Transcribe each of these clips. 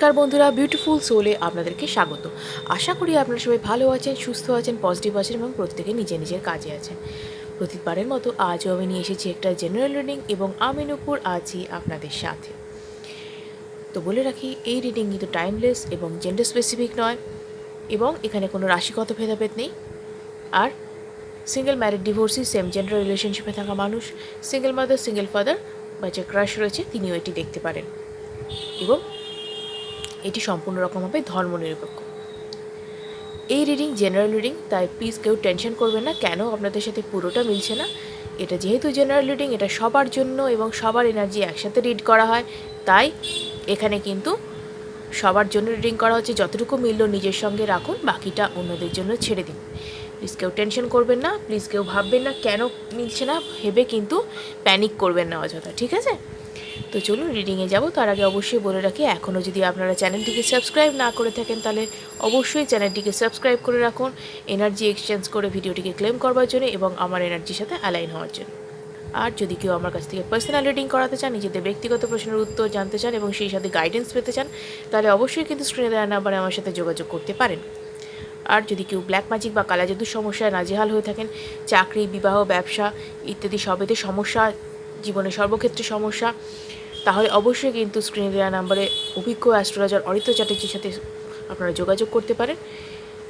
নমস্কার বন্ধুরা বিউটিফুল সোলে আপনাদেরকে স্বাগত। আশা করি আপনারা সবাই ভালো আছেন, সুস্থ আছেন পজিটিভ আছেন এবং প্রত্যেকে নিজের নিজের কাজে আছেন। প্রতিবারের মতো আজও আমি নিয়ে এসেছি একটা জেনারেল রিডিং এবং আমি নুপুর আছি আপনাদের সাথে। তো বলে রাখি, এই রিডিং কিন্তু টাইমলেস এবং জেন্ডার স্পেসিফিক নয় এবং এখানে কোনো রাশিগত ভেদাভেদ নেই। আর single married divorcee same gender রিলেশনশিপে থাকা মানুষ সিঙ্গেল মাদার সিঙ্গেল ফাদার বা যে ক্রাশ রয়েছে, তিনিও এটি দেখতে পারেন। এবং এটি সম্পূর্ণ রকম হবে ধর্মনিরপেক্ষ। এই রিডিং জেনারেল রিডিং তাই প্লিজ কেউ টেনশন করবেন না। কেন? আপনাদের সাথে পুরোটা মিলছে না। এটা যেহেতু জেনারেল রিডিং এটা সবার জন্য এবং সবার এনার্জি একসাথে রিড করা হয়। তাই এখানে কিন্তু সবার জন্য রিডিং করা হচ্ছে। যতটুকু মিলল নিজের সঙ্গে রাখুন, বাকিটা অন্যদের জন্য ছেড়ে দিন। প্লিজ কেউ টেনশন করবেন না প্লিজ কেউ ভাববেন না কেন মিলছে না। ভেবে কিন্তু প্যানিক করবেন না অযথা, ঠিক আছে? তো চলুন রিডিংয়ে যাব। তার আগে অবশ্যই বলে রাখি এখনও যদি আপনারা চ্যানেলটিকে সাবস্ক্রাইব না করে থাকেন, তাহলে অবশ্যই চ্যানেলটিকে সাবস্ক্রাইব করে রাখুন এনার্জি এক্সচেঞ্জ করে ভিডিওটিকে ক্লেম করবার জন্য এবং আমার এনার্জির সাথে অ্যালাইন হওয়ার জন্য। আর যদি কেউ আমার কাছ থেকে পার্সোনাল রিডিং করাতে চান, নিজেদের ব্যক্তিগত প্রশ্নের উত্তর জানতে চান এবং সেই সাথে গাইডেন্স পেতে চান, তাহলে অবশ্যই কিন্তু স্ক্রিনে দেওয়া নাম্বারে আমার সাথে যোগাযোগ করতে পারেন। আর যদি কেউ ব্ল্যাক ম্যাজিক বা কালা জাদুর সমস্যায় নাজেহাল হয়ে থাকেন, চাকরি, বিবাহ, ব্যবসা ইত্যাদি সবেতে সমস্যা, জীবনে সর্বক্ষেত্রে সমস্যা তাহলে অবশ্যই কিন্তু স্ক্রিনে দেওয়া নাম্বারে অভিজ্ঞ অ্যাস্ট্রোলজার অরিত্র চ্যাটার্জির সাথে আপনারা যোগাযোগ করতে পারেন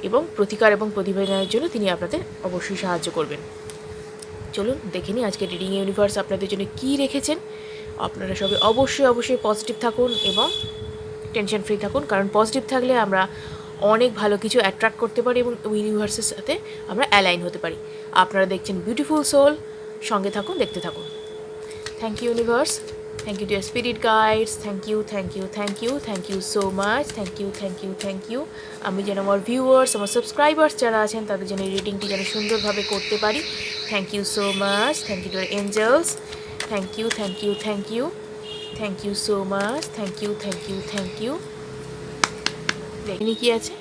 এবং প্রতিকার এবং প্রতিবেদনের জন্য তিনি আপনাদের অবশ্যই সাহায্য করবেন। চলুন, দেখে নিই আজকে রিডিং ইউনিভার্স আপনাদের জন্য কী রেখেছেন। আপনারা সবাই অবশ্যই অবশ্যই পজিটিভ থাকুন এবং টেনশন ফ্রি থাকুন, কারণ পজিটিভ থাকলে আমরা অনেক ভালো কিছু অ্যাট্রাক্ট করতে পারি এবং ইউনিভার্সের সাথে আমরা অ্যালাইন হতে পারি। আপনারা দেখছেন বিউটিফুল সোল সঙ্গে থাকুন, দেখতে থাকুন। Thank you universe thank you dear spirit guides thank you thank you thank you thank you so much thank you thank you thank you আমি যেন আমার ভিউয়ার্স আমার সাবস্ক্রাইবার্স যারা আছেন, তাদের জন্য রিডিংটি যেন সুন্দরভাবে করতে পারি। Thank you so much thank you dear angels thank you thank you thank you thank you so much thank you thank you thank you দেখিনি কি আছে?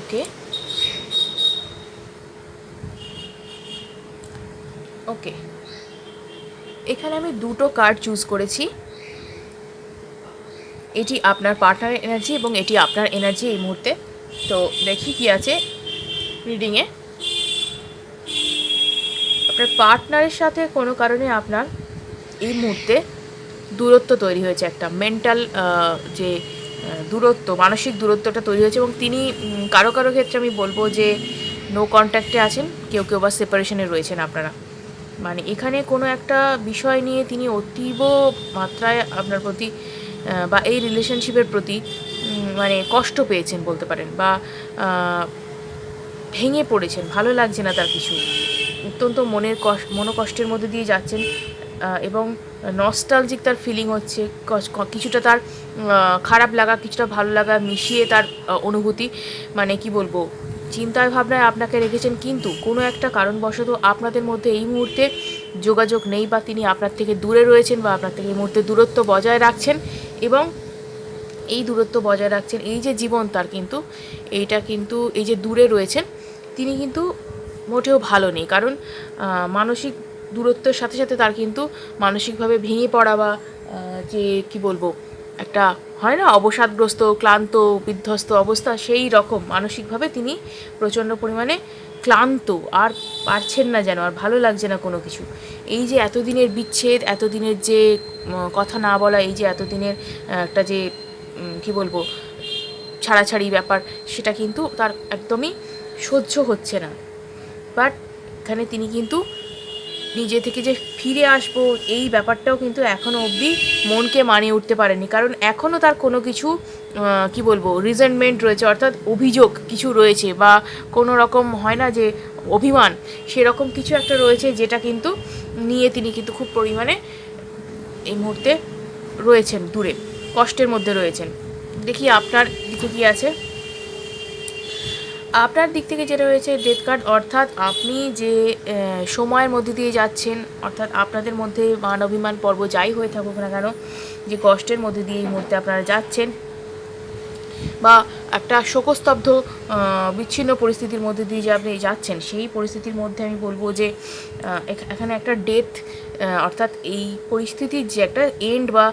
ওকে ওকে এখানে আমি দুটো কার্ড চুজ করেছি। এটি আপনার পার্টনারের এনার্জি এবং এটি আপনার এনার্জি এই মুহূর্তে। তো দেখি কি আছে রিডিংয়ে আপনার পার্টনারের সাথে কোনো কারণে আপনার এই মুহূর্তে দূরত্ব তৈরি হয়েছে একটা মেন্টাল যে দূরত্ব, মানসিক দূরত্বটা তৈরি হয়েছে এবং তিনি কারও কারও ক্ষেত্রে আমি বলব যে নো কন্ট্যাক্টে আছেন, কেউ কেউ বা সেপারেশনে রয়েছেন আপনারা। মানে এখানে কোনো একটা বিষয় নিয়ে তিনি অতীব মাত্রায় আপনার প্রতি বা এই রিলেশনশিপের প্রতি মানে কষ্ট পেয়েছেন বলতে পারেন, বা ভেঙে পড়েছেন, ভালো লাগছে না তার কিছু। অত্যন্ত মনের কষ্ট মনোকষ্টের মধ্যে দিয়ে যাচ্ছেন এবং নস্টালজিক তার ফিলিং হচ্ছে কিছুটা তার খারাপ লাগা, কিছুটা ভালো লাগা মিশিয়ে তার অনুভূতি মানে কি বলব চিন্তায় ভাবনায় আপনাকে রেখেছেন, কিন্তু কোনো একটা কারণবশত আপনাদের মধ্যে এই মুহূর্তে যোগাযোগ নেই বা তিনি আপনার থেকে দূরে রয়েছেন বা আপনার থেকে এই মুহূর্তে দূরত্ব বজায় রাখছেন এবং এই দূরত্ব বজায় রাখছেন, এই যে জীবন তার কিন্তু এইটা কিন্তু এই যে দূরে রয়েছেন, তিনি কিন্তু মোটেও ভালো নেই। কারণ মানসিক দূরত্বের সাথে সাথে তার কিন্তু মানসিকভাবে ভেঙে পড়া বা যে, কি বলব একটা হয় না, অবসাদগ্রস্ত, ক্লান্ত, বিধ্বস্ত অবস্থা, সেই রকম। মানসিকভাবে তিনি প্রচণ্ড পরিমাণে ক্লান্ত, আর পারছেন না যেন, আর ভালো লাগছে না কোনো কিছু। এই যে এতদিনের বিচ্ছেদ, এতদিনের যে কথা না বলা, এই যে এতদিনের একটা যে কি বলব, ছাড়াছাড়ি ব্যাপার, সেটা কিন্তু তার একদমই সহ্য হচ্ছে না। বাট এখানে তিনি কিন্তু নিজে থেকে যে ফিরে আসব, এই ব্যাপারটাও কিন্তু এখনও অবধি মনকে মানিয়ে উঠতে পারেনি। কারণ এখনও তার কোনো কিছু কি বলব রিজেন্টমেন্ট রয়েছে, অর্থাৎ অভিযোগ কিছু রয়েছে বা কোনো রকম হয় না যে অভিমান, সেরকম কিছু একটা রয়েছে যেটা কিন্তু নিয়ে তিনি কিন্তু খুব পরিমাণে এই মুহূর্তে রয়েছেন, দূরে, কষ্টের মধ্যে রয়েছেন। দেখি আপনার দিকে কী আছে। আপনার দিক থেকে যেটা রয়েছে ডেথ কার্ড অর্থাৎ আপনি যে সময়ের মধ্যে দিয়ে যাচ্ছেন, অর্থাৎ আপনাদের মধ্যে মান অভিমান পর্ব যাই হয়ে থাকুক না কেন, যে কষ্টের মধ্যে দিয়ে এই মুহূর্তে আপনারা যাচ্ছেন, বা একটা শোকস্তব্ধ বিচ্ছিন্ন পরিস্থিতির মধ্যে দিয়ে যে আপনি যাচ্ছেন, সেই পরিস্থিতির মধ্যে আমি বলব যে এখানে একটা ডেথ অর্থাৎ এই পরিস্থিতির যে একটা এন্ড বা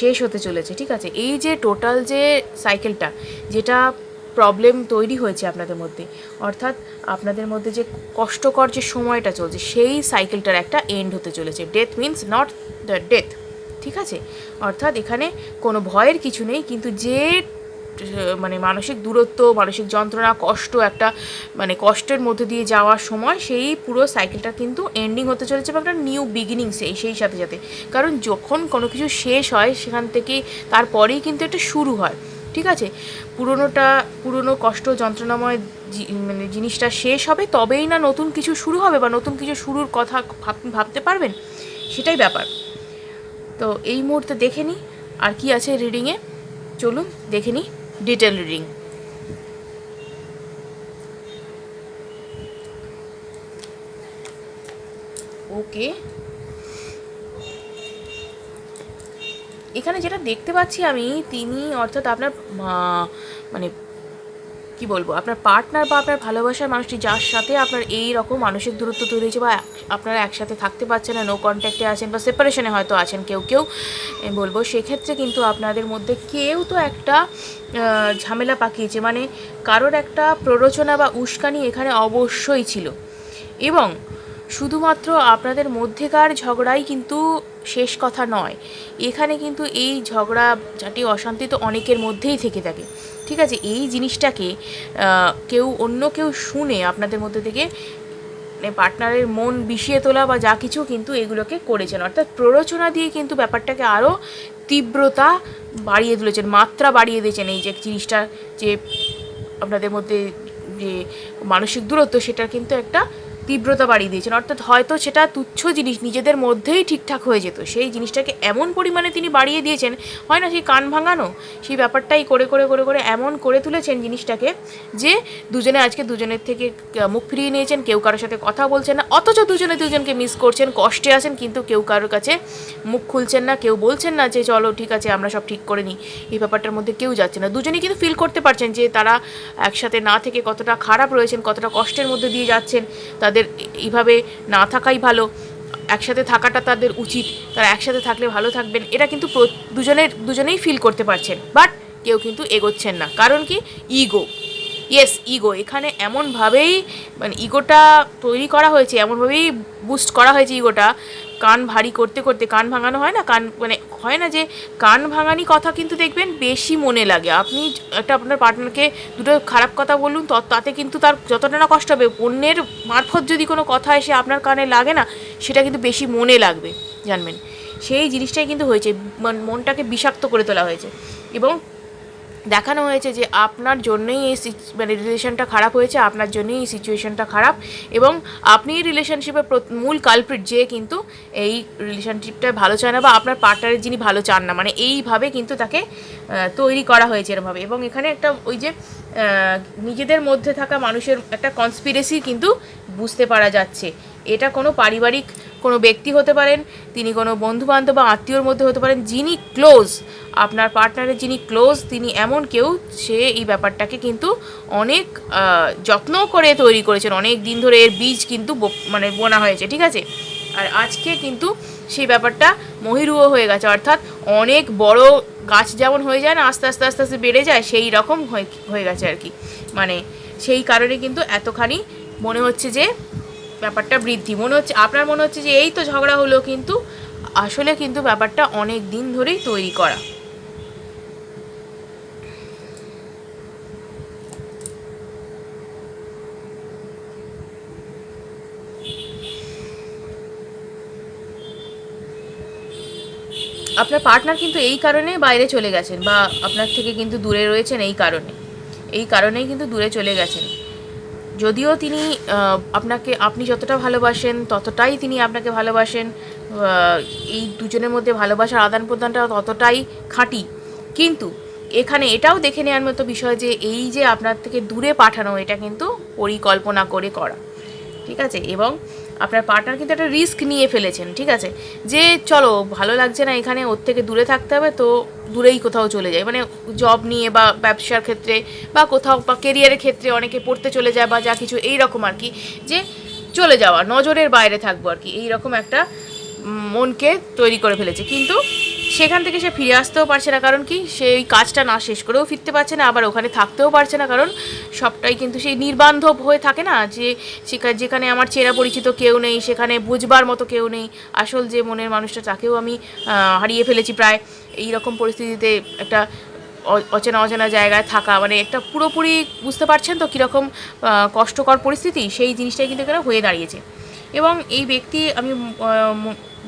শেষ হতে চলেছে, ঠিক আছে? এই যে টোটাল যে সাইকেলটা যেটা প্রবলেম তৈরি হয়েছে আপনাদের মধ্যে। অর্থাৎ আপনাদের মধ্যে যে কষ্টকর যে সময়টা চলছে, সেই সাইকেলটার একটা এন্ড হতে চলেছে। Death means not the death ঠিক আছে? অর্থাৎ এখানে কোনো ভয়ের কিছু নেই, কিন্তু যে মানে মানসিক দূরত্ব, মানসিক যন্ত্রণা, কষ্ট, একটা মানে কষ্টের মধ্যে দিয়ে যাওয়ার সময় সেই পুরো সাইকেলটা কিন্তু এন্ডিং হতে চলেছে বা একটা নিউ বিগিনিং সেই সেই সাথে সাথে। কারণ যখন কোনো কিছু শেষ হয়, সেখান থেকে তারপরেই কিন্তু একটা শুরু হয়। ঠিক আছে? পুরোনোটা, পুরনো কষ্ট, যন্ত্রণাময় মানে জিনিসটা শেষ হবে, তবেই না নতুন কিছু শুরু হবে বা নতুন কিছু শুরুর কথা ভাব- ভাবতে পারবেন? সেটাই ব্যাপার। তো এই মুহূর্তে দেখে নিই আর কি আছে রিডিংয়ে চলুন, দেখে নিই ডিটেল রিডিং ওকে এখানে যেটা দেখতে পাচ্ছি আমি, তিনি অর্থাৎ আপনার মানে কি বলব, আপনার পার্টনার বা আপনার ভালোবাসার মানুষটি যার সাথে আপনার এই রকম মানসিক দূরত্ব তৈরি হয়েছে বা আপনারা একসাথে থাকতে পারছেন না নো কন্ট্যাক্টে আছেন বা সেপারেশনে হয়তো আছেন কেউ কেউ বলব, সেক্ষেত্রে কিন্তু আপনাদের মধ্যে কেউ তো একটা ঝামেলা পাকিয়েছে। মানে কারোর একটা প্ররোচনা বা উস্কানি এখানে অবশ্যই ছিল। এবং শুধুমাত্র আপনাদের মধ্যেকার ঝগড়াই কিন্তু শেষ কথা নয়। এখানে কিন্তু এই ঝগড়া ঝাঁটি অশান্তি তো অনেকের মধ্যেই থেকে থাকে। ঠিক আছে? এই জিনিসটাকে কেউ অন্য কেউ শুনে আপনাদের মধ্যে থেকে মানে পার্টনারের মন বিষিয়ে তোলা বা যা কিছু কিন্তু এগুলোকে করেছেন। অর্থাৎ প্ররোচনা দিয়ে কিন্তু ব্যাপারটাকে আরও তীব্রতা বাড়িয়ে তুলেছেন, মাত্রা বাড়িয়ে দিয়েছেন। এই যে জিনিসটা যে আপনাদের মধ্যে যে মানসিক দূরত্ব সেটার কিন্তু একটা তীব্রতা বাড়িয়ে দিয়েছেন। অর্থাৎ হয়তো সেটা তুচ্ছ জিনিস, নিজেদের মধ্যেই ঠিকঠাক হয়ে যেত। সেই জিনিসটাকে এমন পরিমাণে তিনি বাড়িয়ে দিয়েছেন, হয় না সেই কান ভাঙানো, সেই ব্যাপারটাই করে করে করে করে এমন করে তুলেছেন জিনিসটাকে যে দুজনে আজকে দুজনের থেকে মুখ ফিরিয়ে নিয়েছেন, কেউ কারোর সাথে কথা বলছেন না, অথচ দুজনে দুজনকে মিস করছেন, কষ্টে আছেন, কিন্তু কেউ কারোর কাছে মুখ খুলছেন না, কেউ বলছেন না যে, চলো, ঠিক আছে, আমরা সব ঠিক করে নিই। এই ব্যাপারটার মধ্যে কেউ যাচ্ছে না। দুজনেই কিন্তু ফিল করতে পারছেন যে, তারা একসাথে না থেকে কতটা খারাপ রয়েছেন, কতটা কষ্টের মধ্যে দিয়ে যাচ্ছেন, তাদের এইভাবে না থাকাই ভালো। একসাথে থাকাটা তাদের উচিত। তারা একসাথে থাকলে ভালো থাকবেন। এটা কিন্তু দুজনের, দুজনেই ফিল করতে পারছেন। বাট কেউ কিন্তু এগোচ্ছেন না। কারণ কি? ইগো ইয়েস ইগো এখানে এমনভাবেই মানে ইগোটা তৈরি করা হয়েছে, এমনভাবেই বুস্ট করা হয়েছে ইগোটা কান ভারী করতে করতে, কান ভাঙানো হয় না? কান মানে হয় না যে কান ভাঙানি কথা কিন্তু দেখবেন বেশি মনে লাগে। আপনি একটা আপনার পার্টনারকে দুটো খারাপ কথা বলুন তাতে কিন্তু তার যতটা না কষ্ট হবে, অন্যের মারফত যদি কোনো কথা এসে আপনার কানে লাগে না, সেটা কিন্তু বেশি মনে লাগবে, জানবেন। সেই জিনিসটাই কিন্তু হয়েছে, মন- মনটাকে বিষাক্ত করে তোলা হয়েছে। এবং দেখানো হয়েছে যে আপনার জন্যই এই মানে রিলেশনটা খারাপ হয়েছে, আপনার জন্যই এই সিচুয়েশনটা খারাপ এবং আপনি এই রিলেশনশিপের মূল কালপ্রিট যে কিন্তু এই রিলেশনশিপটা ভালো চায় না বা আপনার পার্টনারের যিনি ভালো চান না মানে এইভাবে কিন্তু তাকে তৈরি করা হয়েছে এরমভাবে। এবং এখানে একটা ওই যে নিজেদের মধ্যে থাকা মানুষের একটা কনস্পিরেসি কিন্তু বুঝতে পারা যাচ্ছে। এটা কোনো পারিবারিক কোনো ব্যক্তি হতে পারেন, তিনি কোনো বন্ধু বান্ধব বা আত্মীয়র মধ্যে হতে পারেন, যিনি ক্লোজ আপনার পার্টনারের যিনি ক্লোজ তিনি এমন কেউ, সে এই ব্যাপারটাকে কিন্তু অনেক যত্ন করে তৈরি করেছেন। অনেক দিন ধরে এর বীজ কিন্তু মানে বোনা হয়েছে, ঠিক আছে? আর আজকে কিন্তু সেই ব্যাপারটা মহিরুও হয়ে গেছে। অর্থাৎ অনেক বড় গাছ যেমন হয়ে যায় না, আস্তে আস্তে আস্তে আস্তে বেড়ে যায়, সেই রকম হয়ে গেছে আর কি। মানে সেই কারণে কিন্তু এতখানি মনে হচ্ছে যে ব্যাপারটা বৃদ্ধি। মনে হচ্ছে, আপনার মনে হচ্ছে যে এই তো ঝগড়া হলো, কিন্তু আসলে কিন্তু ব্যাপারটা অনেক দিন ধরেই তৈরি করা। আপনার পার্টনার কিন্তু এই কারণে বাইরে চলে গেছেন, বা আপনার থেকে কিন্তু দূরে রয়েছেন এই কারণে। এই কারণেই কিন্তু দূরে চলে গেছেন। যদিও তিনি আপনাকে, আপনি যতটা ভালোবাসেন, ততটাই তিনি আপনাকে ভালোবাসেন এই দুজনের মধ্যে ভালোবাসার আদান প্রদানটা ততটাই খাঁটি। কিন্তু এখানে এটাও দেখে নেওয়ার মতো বিষয় যে, এই যে আপনার থেকে দূরে পাঠানো, এটা কিন্তু পরিকল্পনা করে করা। ঠিক আছে? এবং আপনার পার্টনার কিন্তু একটা রিস্ক নিয়ে ফেলেছেন, ঠিক আছে? যে চলো, ভালো লাগছে না এখানে, ওর থেকে দূরে থাকতে হবে, তো দূরেই কোথাও চলে যায়। মানে জব নিয়ে বা ব্যবসার ক্ষেত্রে বা কোথাও বা কেরিয়ারের ক্ষেত্রে অনেকে পড়তে চলে যায় বা যা কিছু, এই রকম আর কি। যে চলে যাওয়া, নজরের বাইরে থাকব আর কি। এইরকম একটা মনকে তৈরি করে ফেলেছে। কিন্তু সেখান থেকে সে ফিরে আসতেও পারছে না, কারণ কি সেই কাজটা না শেষ করেও ফিরতে পারছে না, আবার ওখানে থাকতেও পারছে না, কারণ সবটাই কিন্তু সেই নির্বান্ধব হয়ে থাকে না, যে যেখানে আমার চেনা পরিচিত কেউ নেই, সেখানে বুঝবার মতো কেউ নেই, আসল যে মনের মানুষটা তাকেও আমি হারিয়ে ফেলেছি প্রায় এই রকম পরিস্থিতিতে একটা অচেনা অচেনা জায়গায় থাকা মানে একটা পুরোপুরি বুঝতে পারছেন তো কীরকম কষ্টকর পরিস্থিতি, সেই জিনিসটাই কিন্তু এখানে হয়ে দাঁড়িয়েছে। এবং এই ব্যক্তি আমি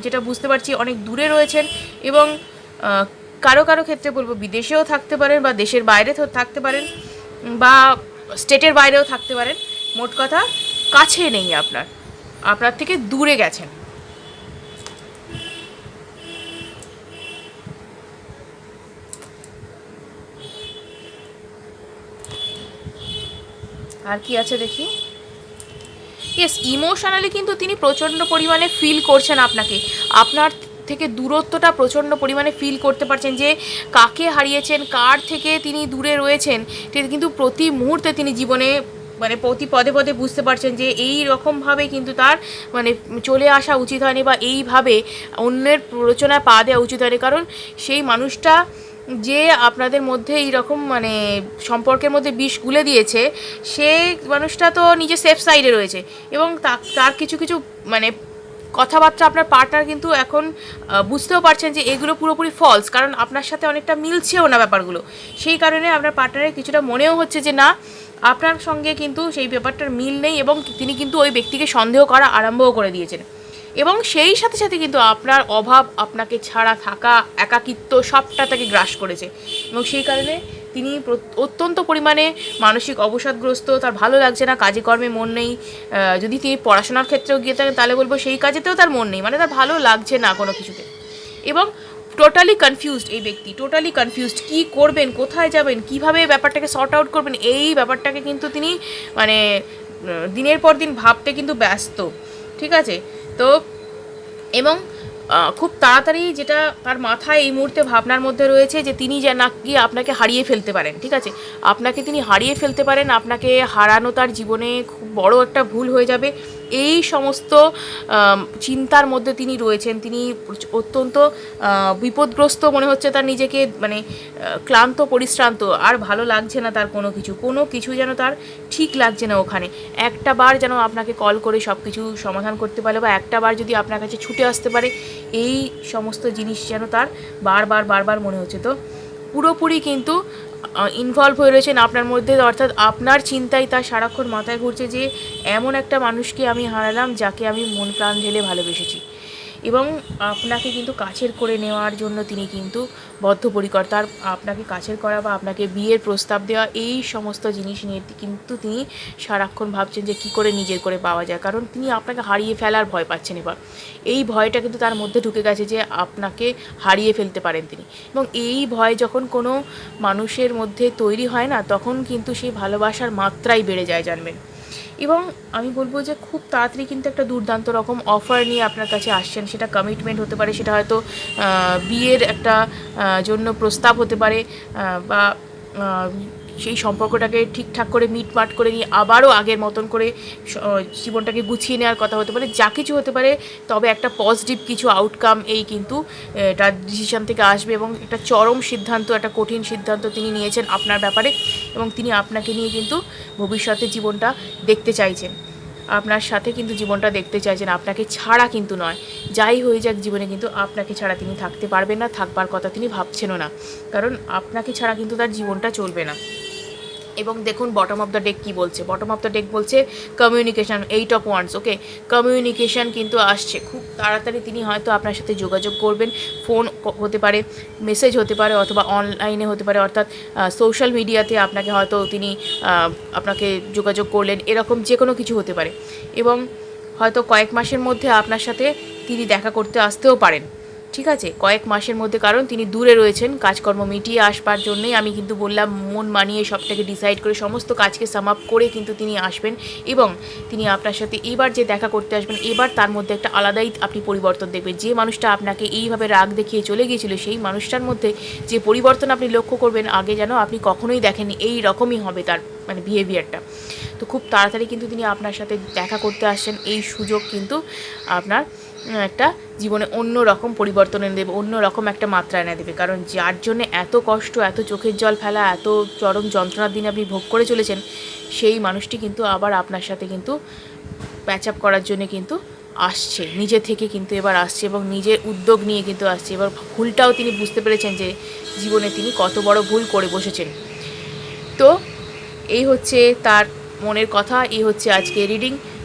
যেটা বুঝতে পারছি অনেক দূরে রয়েছেন এবং কারও কারও ক্ষেত্রে বলব বিদেশেও থাকতে পারেন বা দেশের বাইরে থাকতে পারেন, বা স্টেটের বাইরেও থাকতে পারেন। মোট কথা, কাছে নেই আপনার। আপনার থেকে দূরে গেছেন। আর কি আছে দেখি? ইয়েস ইমোশনালি কিন্তু তিনি প্রচণ্ড পরিমাণে ফিল করছেন আপনাকে। আপনার থেকে দূরত্বটা প্রচণ্ড পরিমাণে ফিল করতে পারছেন যে, কাকে হারিয়েছেন, কার থেকে তিনি দূরে রয়েছেন কিন্তু প্রতি মুহূর্তে তিনি জীবনে মানে প্রতি পদে পদে বুঝতে পারছেন যে, এই রকমভাবে কিন্তু তার মানে চলে আসা উচিত হয়নি বা এইভাবে অন্যের প্ররোচনায় পা দেওয়া উচিত হয়নি। কারণ সেই মানুষটা যে আপনাদের মধ্যে এই রকম মানে সম্পর্কের মধ্যে বিষ গুলে দিয়েছে সে মানুষটা তো নিজে সেফ সাইডে রয়েছে। এবং তার কিছু কিছু মানে কথাবার্তা আপনার পার্টনার কিন্তু এখন বুঝতেও পারছেন যে এগুলো পুরোপুরি ফলস কারণ আপনার সাথে অনেকটা মিলছেও না ব্যাপারগুলো। সেই কারণে আপনার পার্টনারের কিছুটা মনেও হচ্ছে যে না, আপনার সঙ্গে কিন্তু সেই ব্যাপারটার মিল নেই এবং তিনি কিন্তু ওই ব্যক্তিকে সন্দেহ করা আরম্ভও করে দিয়েছেন। এবং সেই সাথে সাথে কিন্তু আপনার অভাব আপনাকে ছাড়া থাকা, একাকিত্ব সবটা তাকে গ্রাস করেছে। এবং সেই কারণে তিনি অত্যন্ত পরিমাণে মানসিক অবসাদগ্রস্ত, তার ভালো লাগছে না, কাজে কর্মে মন নেই যদি তিনি পড়াশোনার ক্ষেত্রেও গিয়ে থাকেন, তাহলে বলব সেই কাজেতেও তার মন নেই মানে তার ভালো লাগছে না কোনো কিছুতে। এবং টোটালি কনফিউজড এই ব্যক্তি টোটালি কনফিউজড কী করবেন, কোথায় যাবেন, কীভাবে ব্যাপারটাকে সর্ট আউট করবেন, এই ব্যাপারটাকে কিন্তু তিনি মানে দিনের পর দিন ভাবতে কিন্তু ব্যস্ত, ঠিক আছে? তো, এবং খুব তাড়াতাড়ি যেটা তার মাথায় এই মুহূর্তে ভাবনার মধ্যে রয়েছে যে তিনি যেন নাকি আপনাকে হারিয়ে ফেলতে পারেন, ঠিক আছে? আপনাকে তিনি হারিয়ে ফেলতে পারেন, আপনাকে হারানো তার জীবনে খুব বড় একটা ভুল হয়ে যাবে। এই সমস্ত চিন্তার মধ্যে তিনি রয়েছেন। তিনি অত্যন্ত বিপদগ্রস্ত মনে হচ্ছে তার নিজেকে মানে ক্লান্ত, পরিশ্রান্ত। আর ভালো লাগছে না তার কোনো কিছু। কোনো কিছু যেন তার ঠিক লাগছে না ওখানে। একটা বার যেন আপনাকে কল করে সব কিছু সমাধান করতে পারে বা একটা বার যদি আপনার কাছে ছুটে আসতে পারে, এই সমস্ত জিনিস যেন তার বারবার বারবার মনে হচ্ছে। তো পুরোপুরি কিন্তু ইনভলভ হয়ে রয়েছেন আপনার মধ্যে। অর্থাৎ আপনার চিন্তাই তার সারাক্ষণ মাথায় ঘুরছে যে, এমন একটা মানুষকে আমি হারালাম যাকে আমি মন প্রাণ ঢেলে ভালোবেসেছি। এবং আপনাকে কিন্তু কাছের করে নেওয়ার জন্য তিনি কিন্তু বদ্ধপরিকর। তার আপনাকে কাছের করা বা আপনাকে বিয়ের প্রস্তাব দেওয়া, এই সমস্ত জিনিস নিয়ে কিন্তু তিনি সারাক্ষণ ভাবছেন যে কি করে নিজের করে পাওয়া যায়। কারণ তিনি আপনাকে হারিয়ে ফেলার ভয় পাচ্ছেন এবার। এই ভয়টা কিন্তু তার মধ্যে ঢুকে গেছে যে আপনাকে হারিয়ে ফেলতে পারেন তিনি। এবং এই ভয় যখন কোনো মানুষের মধ্যে তৈরি হয় না, তখন কিন্তু সেই ভালোবাসার মাত্রাই বেড়ে যায় জানবেন। এবং আমি বলব যে খুব তাড়াতাড়ি কিন্তু একটা দুর্দান্ত রকম অফার নিয়ে আপনার কাছে আসছেন। সেটা কমিটমেন্ট হতে পারে, সেটা হয়তো বিয়ের একটা জন্য প্রস্তাব হতে পারে বা সেই সম্পর্কটাকে ঠিকঠাক করে মিটমাট করে নিয়ে আবারও আগের মতন করে জীবনটাকে গুছিয়ে নেওয়ার কথা হতে পারে, যা কিছু হতে পারে, তবে একটা পজিটিভ কিছু আউটকাম এই কিন্তু তার ডিসিশন থেকে আসবে এবং একটা চরম সিদ্ধান্ত, একটা কঠিন সিদ্ধান্ত তিনি নিয়েছেন আপনার ব্যাপারে এবং তিনি আপনাকে নিয়ে কিন্তু ভবিষ্যতে জীবনটা দেখতে চাইছেন। আপনার সাথে কিন্তু জীবনটা দেখতে চাইছেন, আপনাকে ছাড়া কিন্তু নয়। যাই হয়ে যাক জীবনে কিন্তু আপনাকে ছাড়া তিনি থাকতে পারবেন না, থাকবার কথা তিনি ভাবছেনও না। কারণ আপনাকে ছাড়া কিন্তু তার জীবনটা চলবে না। এবং দেখুন বটম অফ দ্য ডেক কী বলছে? বটম অফ দ্য ডেক বলছে communication eight of wands okay communication কিন্তু আসছে। খুব তাড়াতাড়ি তিনি হয়তো আপনার সাথে যোগাযোগ করবেন ফোন হতে পারে মেসেজ হতে পারে অথবা অনলাইনে হতে পারে, অর্থাৎ সোশ্যাল মিডিয়াতে আপনাকে হয়তো তিনি আপনাকে যোগাযোগ করলেন, এরকম যে কোনো কিছু হতে পারে। এবং হয়তো কয়েক মাসের মধ্যে আপনার সাথে তিনি দেখা করতে আসতেও পারেন। ঠিক আছে? কয়েক মাসের মধ্যে, কারণ তিনি দূরে রয়েছেন, কাজকর্ম মিটিয়ে আসবার জন্যই। আমি কিন্তু বললাম, মন মানিয়ে সবটাকে ডিসাইড করে সমস্ত কাজকে সাম আপ করে কিন্তু তিনি আসবেন এবং তিনি আপনার সাথে এবার যে দেখা করতে আসবেন, এবার তার মধ্যে একটা আলাদাই আপনি পরিবর্তন দেখবেন। যে মানুষটা আপনাকে এইভাবে রাগ দেখিয়ে চলে গিয়েছিল, সেই মানুষটার মধ্যে যে পরিবর্তন আপনি লক্ষ্য করবেন, আগে যেন আপনি কখনোই দেখেননি, এই রকমই হবে তার মানে বিহেভিয়ারটা তো খুব তাড়াতাড়ি কিন্তু তিনি আপনার সাথে দেখা করতে আসছেন, এই সুযোগ কিন্তু আপনার একটা জীবনে অন্য রকম পরিবর্তন এনে দেবে অন্য রকম একটা মাত্রা এনে দেবে। কারণ যার জন্য এত কষ্ট, এত চোখের জল ফেলা, এত চরম যন্ত্রণার দিন আপনি ভোগ করে চলেছেন, সেই মানুষটি কিন্তু আবার আপনার সাথে কিন্তু প্যাচ আপ করার জন্য কিন্তু আসছে। নিজে থেকে কিন্তু এবার আসছে এবং নিজের উদ্যোগ নিয়ে কিন্তু আসছে। এবার ভুলটাও তিনি বুঝতে পেরেছেন যে জীবনে তিনি কত বড় ভুল করে বসেছেন। তো এই হচ্ছে তার মনের কথা, এই হচ্ছে আজকে রিডিং